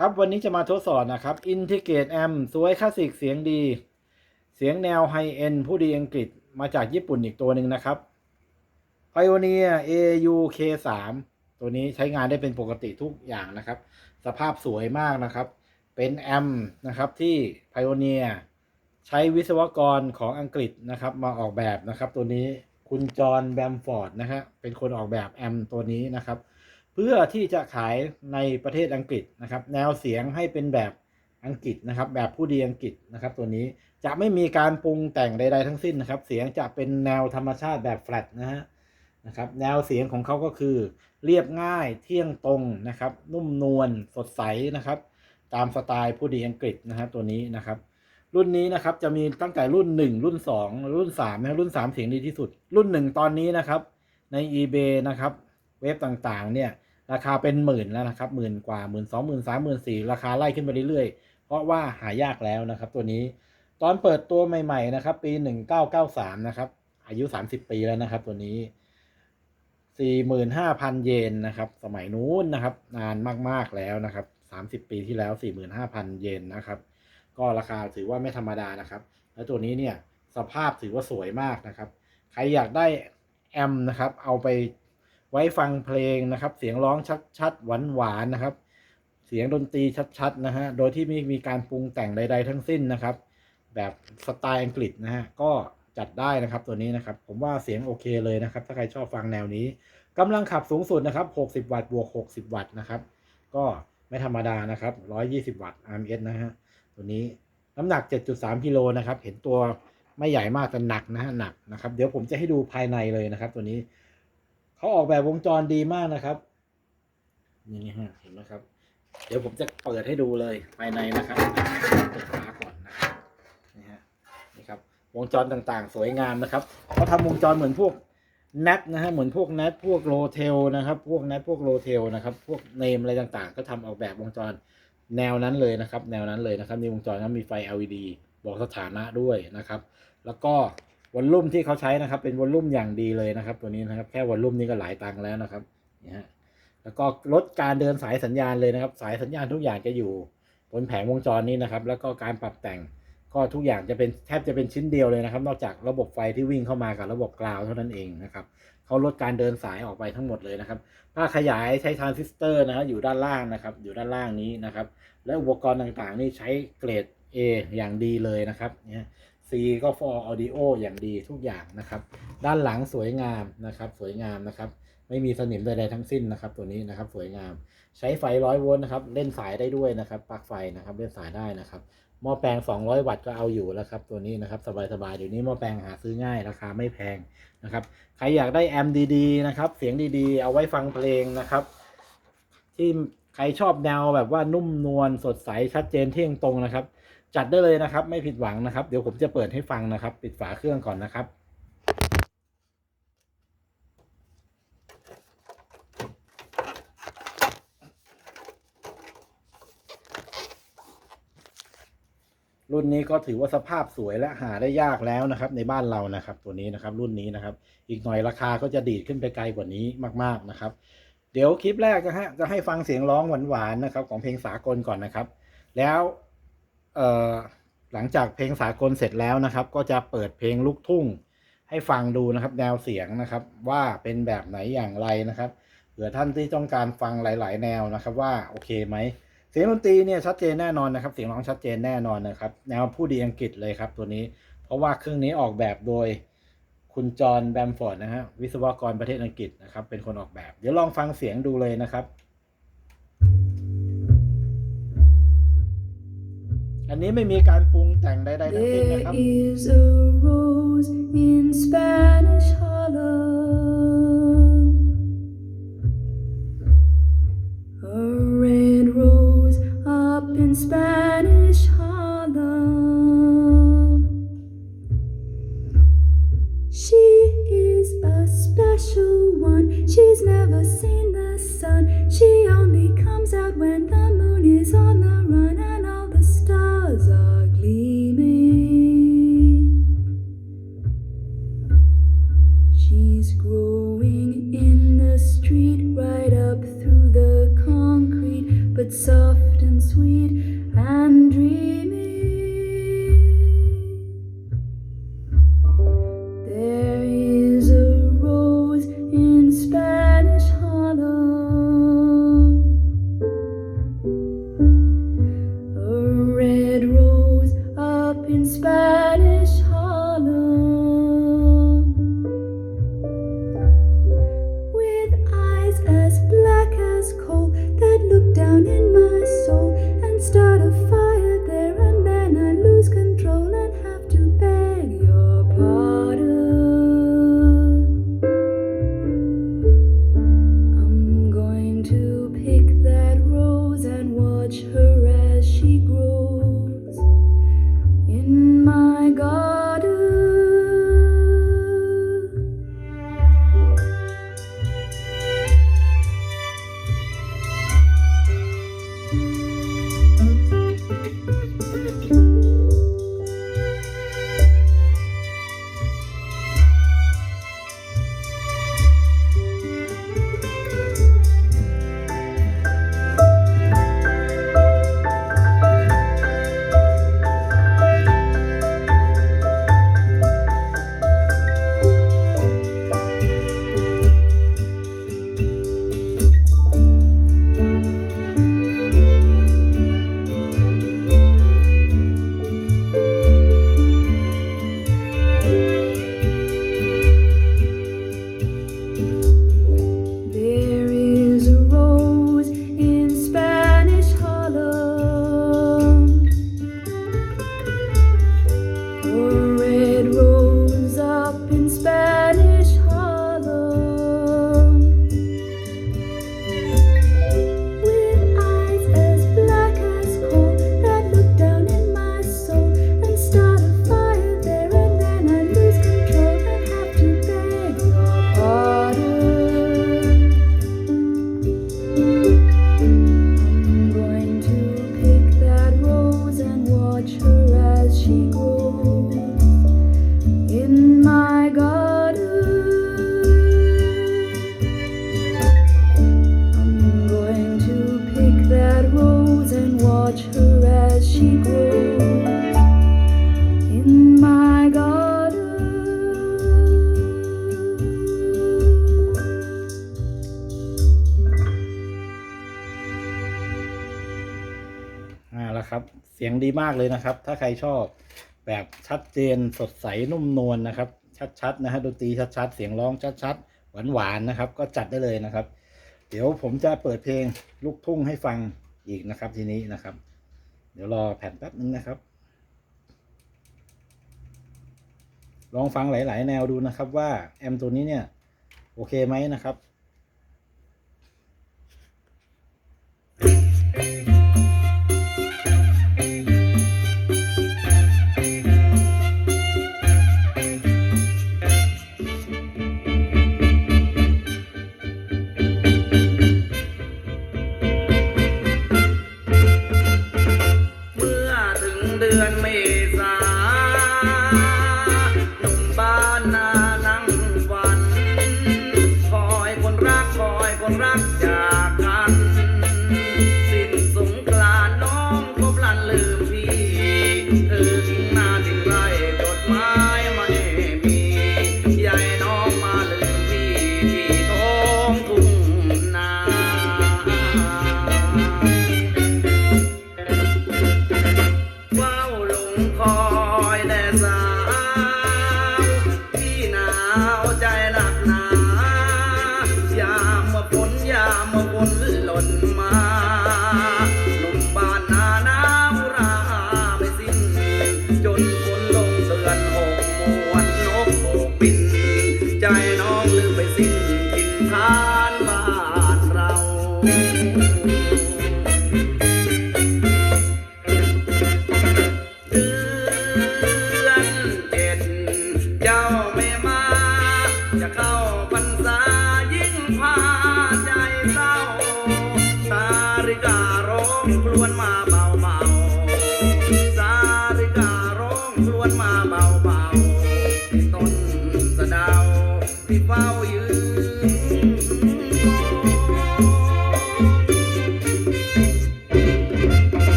ครับวันนี้จะมาทดสอบนะครับ Integrate Amp สวยคลาสสิกเสียงดี เสียงแนวไฮเอ็นผู้ดีอังกฤษมาจากญี่ปุ่นอีกตัวหนึ่งนะครับ Pioneer AUK3 ตัวนี้ใช้งานได้เป็นปกติทุกอย่างนะครับ สภาพสวยมากนะครับ เป็นแอมนะครับที่ Pioneer ใช้วิศวกรของอังกฤษนะครับ มาออกแบบนะครับ ตัวนี้คุณจอห์นแบมฟอร์ดนะฮะเป็นคนออกแบบแอมตัวนี้นะครับ เพื่อที่จะขายในประเทศอังกฤษนะครับ แนวเสียงให้เป็นแบบอังกฤษนะครับ แบบผู้ดีอังกฤษนะครับ ตัวนี้จะไม่มีการปรุงแต่งใด ๆ ทั้งสิ้นนะครับ เสียงจะเป็นแนวธรรมชาติแบบแฟลตนะฮะนะครับแนวเสียงของเขาก็คือ เรียบง่ายเที่ยงตรงนะครับ นุ่มนวลสดใสนะครับ ตามสไตล์ผู้ดีอังกฤษนะครับตัวนี้นะครับ รุ่นนี้นะครับจะมีตั้งแต่รุ่น 1 รุ่น 2 รุ่น3นะรุ่น 3 เสียงดีที่สุด รุ่น 1 ตอนนี้นะครับ ใน eBay นะครับ เว็บต่างๆเนี่ย ราคาเป็นหมื่นแล้วนะครับหมื่นกว่าหมื่นสองหมื่นสามหมื่นสี่ราคาไล่ขึ้นไปเรื่อยๆ เพราะว่าหายากแล้วนะครับ ตัวนี้ตอนเปิดตัวใหม่ ๆ นะครับ ปีหนึ่งเก้าเก้าสามนะครับอายุสามสิบปีแล้วนะครับ ตัวนี้สี่หมื่นห้าพันเยนนะครับ สมัยนู้นนะครับ นานมากๆแล้วนะครับสามสิบปีที่แล้วสี่หมื่นห้าพันเยนนะครับ ก็ราคาถือว่าไม่ธรรมดานะครับ แล้วตัวนี้เนี่ยสภาพถือว่าสวยมากนะครับ ใครอยากได้แอมนะครับ เอาไป ไว้ฟังเพลงนะครับ เสียงร้องชัดๆหวานๆนะครับ เสียงดนตรีชัดๆนะฮะโดยที่ไม่มีการปรุงแต่งใด ๆ ทั้งสิ้นนะครับ แบบสไตล์อังกฤษนะฮะก็จัดได้นะครับตัวนี้นะครับ ผมว่าเสียงโอเคเลยนะครับ ถ้าใครชอบฟังแนวนี้กำลังขับสูงสุดนะครับ 60 วัตต์บวก 60 วัตต์นะครับ ก็ไม่ธรรมดานะครับ 120 วัตต์ RMS นะฮะตัวนี้น้ำหนัก 7.3กิโลนะครับ เห็นตัวไม่ใหญ่มากแต่หนักนะฮะหนักนะครับ เดี๋ยวผมจะให้ดูภายในเลยนะครับ ตัวนี้ เขาออกแบบวงจรดีมากนะครับนี่ฮะเห็นไหมครับ เดี๋ยวผมจะเปิดให้ดูเลยภายในนะครับเปิดฝาก่อนนะครับนี่ฮะนี่ครับ วงจรต่างๆ สวยงามนะครับเขาทำวงจรเหมือนพวกแนทนะฮะเหมือนพวกแนทพวกโรเทลนะครับ พวกแนทพวกโรเทลนะครับ พวกเนมอะไรต่างๆ ก็ทำออกแบบวงจรแนวนั้นเลยนะครับ แนวนั้นเลยนะครับในวงจรนั้นมีไฟ LED บอกสถานะด้วยนะครับ แล้วก็ วอลลุ่มที่เขาใช้นะครับ เป็นวอลลุ่มอย่างดีเลยนะครับ ตัวนี้นะครับ แค่วอลลุ่มนี้ก็หลายตังค์แล้วนะครับนี่ฮะแล้วก็ลดการเดินสายสัญญาณเลยนะครับ สายสัญญาณทุกอย่างจะอยู่บนแผงวงจรนี้นะครับ แล้วก็การปรับแต่งก็ทุกอย่างจะเป็นแทบจะเป็นชิ้นเดียวเลยนะครับ นอกจากระบบไฟที่วิ่งเข้ามากับระบบกราวเท่านั้นเองนะครับเขาลดการเดินสายออกไปทั้งหมดเลยนะครับผ้าขยายใช้ทรานซิสเตอร์นะครับอยู่ด้านล่างนะครับ อยู่ด้านล่างนี้นะครับ และอุปกรณ์ต่างๆ นี่ใช้เกรด A อย่างดีเลยนะครับเนี่ย C ก็ for audio อย่างดีทุกอย่างนะครับ ด้านหลังสวยงามนะครับ สวยงามนะครับ ไม่มีสนิมใดๆทั้งสิ้นนะครับ ตัวนี้นะครับสวยงาม ใช้ไฟร้อยโวลต์นะครับ เล่นสายได้ด้วยนะครับปลั๊กไฟนะครับ เล่นสายได้นะครับ หม้อแปลง 200 วัตต์ก็เอาอยู่แล้วครับ ตัวนี้นะครับสบายๆเดี๋ยวนี้หม้อแปลงหาซื้อง่ายราคาไม่แพงนะครับ ใครอยากได้แอมป์ดีๆนะครับ เสียงดีๆ เอาไว้ฟังเพลงนะครับ ที่ใครชอบแนวแบบว่านุ่มนวลสดใสชัดเจนเที่ยงตรงนะครับ จัดได้เลยนะครับ ไม่ผิดหวังนะครับ เดี๋ยวผมจะเปิดให้ฟังนะครับ ปิดฝาเครื่องก่อนนะครับรุ่นนี้ก็ถือว่าสภาพสวยและหาได้ยากแล้วนะครับ ในบ้านเรานะครับ ตัวนี้นะครับ รุ่นนี้นะครับ อีกหน่อยราคาก็จะดีดขึ้นไปไกลกว่านี้มาก ๆนะครับ เดี๋ยวคลิปแรกนะฮะจะให้ฟังเสียงร้องหวานๆนะครับ ของเพลงสากลก่อนนะครับ แล้ว หลังจากเพลงสากลเสร็จแล้วนะครับ ก็จะเปิดเพลงลูกทุ่ง ให้ฟังดูนะครับ แนวเสียงนะครับ ว่าเป็นแบบไหนอย่างไรนะครับเผื่อท่านที่ต้องการฟังหลาย ๆ แนวนะครับ ว่าโอเคไหมเสียงดนตรีเนี่ยชัดเจนแน่นอนนะครับ เสียงร้องชัดเจนแน่นอนนะครับ แนวผู้ดีอังกฤษเลยครับ ตัวนี้ เพราะว่าเครื่องนี้ออกแบบโดยคุณจอห์นแบมฟอร์ดนะฮะวิศวกรประเทศอังกฤษนะครับ เป็นคนออกแบบ เดี๋ยวลองฟังเสียงดูเลยนะครับ อันนี้ไม่มีการปรุงแต่งใดๆทั้งสิ้น There นะครับ is a rose in Spanish Hollow. ครับ เสียงดีมากเลยนะครับ ถ้าใครชอบแบบชัดเจนสดใสนุ่มนวลนนะครับ ชัดๆนะฮะดนตรีชัดๆ เสียงร้องชัดๆหวานๆนะครับ ก็จัดได้เลยนะครับ เดี๋ยวผมจะเปิดเพลงลูกทุ่งให้ฟังอีกนะครับทีนี้นะครับ เดี๋ยวรอแผ่นแป๊บนึงนะครับ ลองฟังหลาย ๆ แนวดูนะครับว่าแอมตัวนี้เนี่ยโอเคไหมนะครับ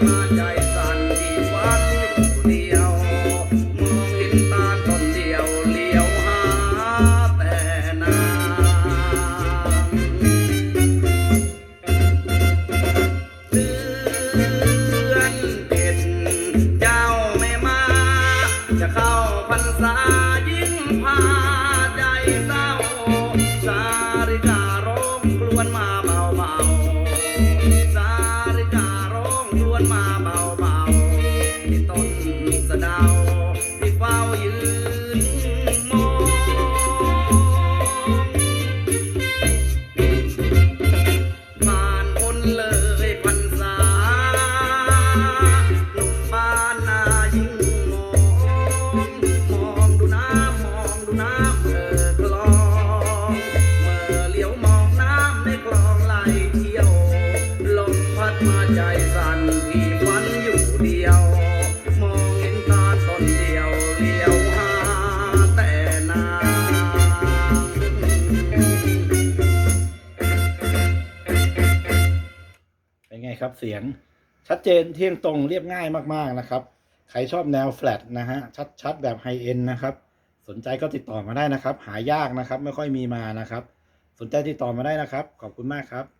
Yeah. ับ เสียงชัดเจนเที่ยงตรงเรียบง่ายมากๆนะครับ ใครชอบแนวแฟลตนะฮะชัดๆแบบไฮเอ็นนะครับ สนใจก็ติดต่อมาได้นะครับ หายากนะครับ ไม่ค่อยมีมานะครับ สนใจติดต่อมาได้นะครับ ขอบคุณมากครับ